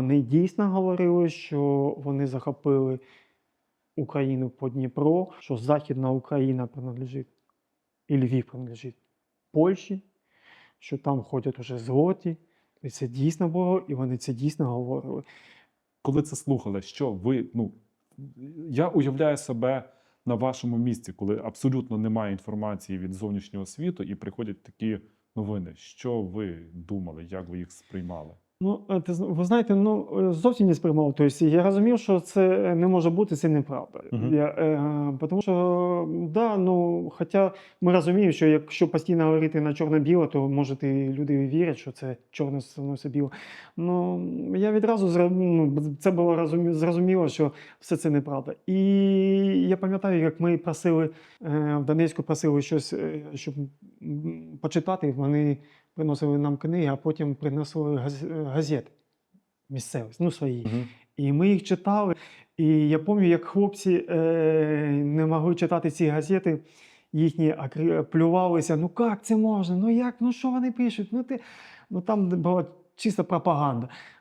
вони дійсно говорили, що вони захопили Україну по Дніпро, що Західна Україна принадлежить, і Львів принадлежить Польщі, що там ходять уже злоті. І це дійсно було, і вони це дійсно говорили. Коли це слухали, що ви. Ну, я уявляю себе на вашому місці, коли абсолютно немає інформації від зовнішнього світу, і приходять такі новини. Що ви думали, як ви їх сприймали? Ну, е, ти, ви знаєте, ну е, зовсім не сприймав. Тобто я розумів, що це не може бути, це неправда. Мгм. Я, е, тому що, да, ну, хоча ми розуміємо, що якщо постійно говорити на чорно-біло, то може і люди вірять, що це чорне становиться біло. Ну, я відразу ну, це було розумі- зрозуміло, що все це неправда. І я пам'ятаю, як ми просили е, в Донецьку просили щось, е, щоб почитати. Вони приносили нам книги, а потім приносили е, газети місцеві, ну свої. Мгм. І ми їх читали. І я пам'ятаю, як хлопці е, не могли читати ці газети, їхні плювалися. Ну як це можна? Ну як? Ну що вони пишуть? Ну, ти... ну там була чиста пропаганда.